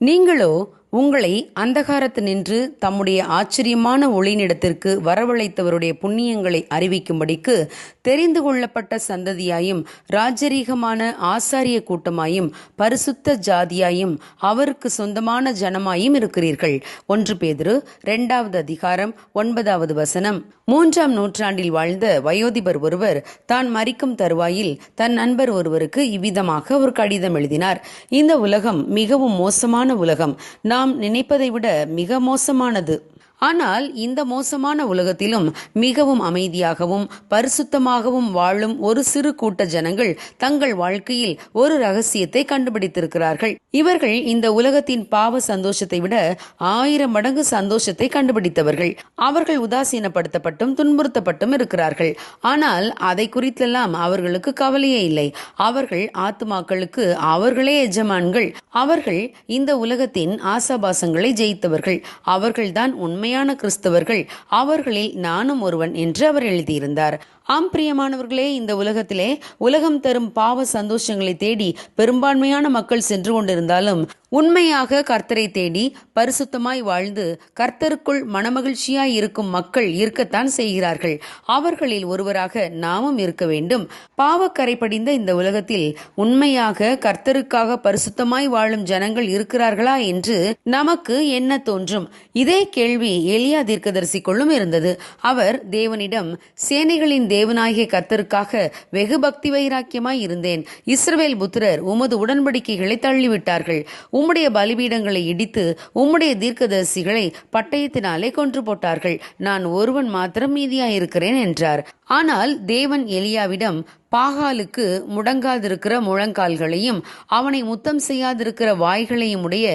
நீங்களோ உங்களை அந்தகாரத்து நின்று தம்முடைய ஆச்சரியமான ஒளிநிடத்திற்கு வரவழைத்தவருடைய புண்ணியங்களை அறிவிக்கும்படிக்கு தெரிந்து கொள்ளப்பட்ட சந்ததியாயும் ராஜரீகமான ஆசாரிய கூட்டமாயும் பரிசுத்த ஜாதியாயும் அவருக்கு சொந்தமான ஜனமாயும் இருக்கிறீர்கள். ஒன்று பேதிரு இரண்டாவது அதிகாரம் ஒன்பதாவது வசனம். மூன்றாம் நூற்றாண்டில் வாழ்ந்த வயோதிபர் ஒருவர் தான் மறிக்கும் தருவாயில் தன் நண்பர் ஒருவருக்கு இவ்விதமாக ஒரு கடிதம் எழுதினார். இந்த உலகம் மிகவும் மோசமான உலகம். நாம் நினைப்பதை விட மிக மோசமானது. ஆனால் இந்த மோசமான உலகத்திலும் மிகவும் அமைதியாகவும் பரிசுத்தமாகவும் வாழும் ஒரு சிறு கூட்ட ஜனங்கள் தங்கள் வாழ்க்கையில் ஒரு ரகசியத்தை கண்டுபிடித்திருக்கிறார்கள். இவர்கள் இந்த உலகத்தின் பாவ சந்தோஷத்தை விட ஆயிரம் மடங்கு சந்தோஷத்தை கண்டுபிடித்தவர்கள். அவர்கள் உதாசீனப்படுத்தப்பட்டும் துன்புறுத்தப்பட்டும் இருக்கிறார்கள். ஆனால் அதை குறித்தெல்லாம் அவர்களுக்கு கவலையே இல்லை. அவர்கள் ஆத்துமாக்களுக்கு அவர்களே எஜமான்கள். அவர்கள் இந்த உலகத்தின் ஆசாபாசங்களை ஜெயித்தவர்கள். அவர்கள்தான் உண்மையான கிறிஸ்தவர்கள் அவர்களில் நானும் ஒருவன் என்று அவர் எழுதியிருந்தார். ஆம் பிரியமானவர்களே இந்த உலகத்திலே உலகம் தரும் பாவ சந்தோஷங்களை தேடி பெரும்பான்மையான மக்கள் சென்று கொண்டிருந்தாலும் உண்மையாக கர்த்தரை தேடி பரிசுத்தமாய் வாழ்ந்து கர்த்தருக்குள் மனமகிழ்ச்சியாய் இருக்கும் மக்கள் இருக்கத்தான் செய்கிறார்கள். அவர்களில் ஒருவராக நாமும் இருக்க வேண்டும். பாவக்கரை படிந்த இந்த உலகத்தில் உண்மையாக கர்த்தருக்காக பரிசுத்தமாய் வாழும் ஜனங்கள் இருக்கிறார்களா என்று நமக்கு என்ன தோன்றும்? இதே கேள்வி எளியா தீர்க்கதரிசிக்குள்ளும் இருந்தது. அவர் தேவனிடம் சேனைகளின் தேவனாகிய கர்த்தருக்காக வெகு பக்தி வைராக்கியமாய் இருந்தேன். இஸ்ரவேல் புத்திரர் உமது உடன்படிக்கைகளை தள்ளிவிட்டார்கள். உம்முடைய பலிபீடங்களை இடித்து உம்முடைய தீர்க்கதரிசிகளை பட்டயத்தினாலே கொன்று போட்டார்கள். நான் ஒருவன் மாத்திரம் மீதியாயிருக்கிறேன் என்றார். ஆனால் தேவன் எலியாவிடம் பாகாலுக்கு முடங்காதிருக்கிற முழங்கால்களையும் அவனை முத்தம் செய்யாதிருக்கிற வாய்களையும் உடைய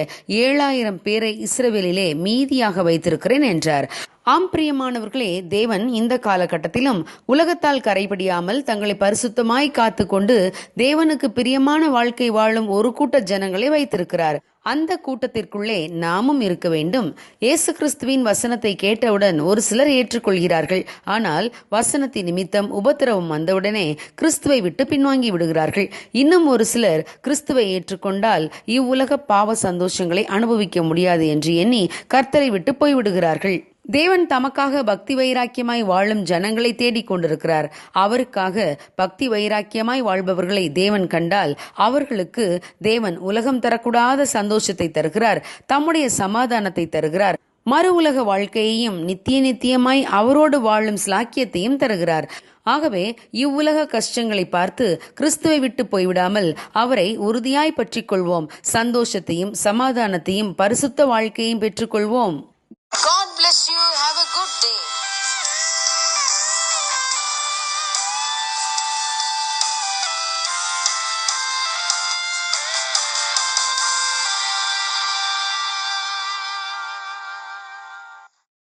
ஏழாயிரம் பேரை இஸ்ரவேலிலே மீதியாக வைத்திருக்கிறேன் என்றார். ஆம் பிரியமானவர்களே தேவன் இந்த காலகட்டத்திலும் உலகத்தால் கரைபடியாமல் தங்களை பரிசுத்தமாய் காத்து கொண்டு தேவனுக்கு பிரியமான வாழ்க்கை வாழும் ஒரு கூட்ட ஜனங்களை வைத்திருக்கிறார். அந்த கூட்டத்திற்குள்ளே நாமும் இருக்க வேண்டும். இயேசு கிறிஸ்துவின் வசனத்தை கேட்டவுடன் ஒரு சிலர் ஏற்றுக்கொள்கிறார்கள். ஆனால் வசனத்தின் நிமித்தம் உபத்திரவம் வந்தவுடனே கிறிஸ்துவை விட்டு பின்வாங்கி விடுகிறார்கள். இன்னும் ஒரு சிலர் கிறிஸ்துவை ஏற்றுக்கொண்டால் இவ்வுலக பாவ சந்தோஷங்களை அனுபவிக்க முடியாது என்று எண்ணி கர்த்தரை விட்டு போய்விடுகிறார்கள். தேவன் தமக்காக பக்தி வைராக்கியமாய் வாழும் ஜனங்களை தேடிக் கொண்டிருக்கிறார். அவருக்காக பக்தி வைராக்கியமாய் வாழ்பவர்களை தேவன் கண்டால் அவர்களுக்கு தேவன் உலகம் தரக்கூடாத சந்தோஷத்தை தருகிறார் தம்முடைய சமாதானத்தை தருகிறார். மறு உலக வாழ்க்கையையும் நித்திய நித்தியமாய் அவரோடு வாழும் ஸ்லாக்கியத்தையும் தருகிறார். ஆகவே இவ்வுலக கஷ்டங்களை பார்த்து கிறிஸ்துவை விட்டு போய்விடாமல் அவரை உறுதியாய் பற்றிக்கொள்வோம் சந்தோஷத்தையும் சமாதானத்தையும் பரிசுத்த வாழ்க்கையையும் பெற்றுக்கொள்வோம்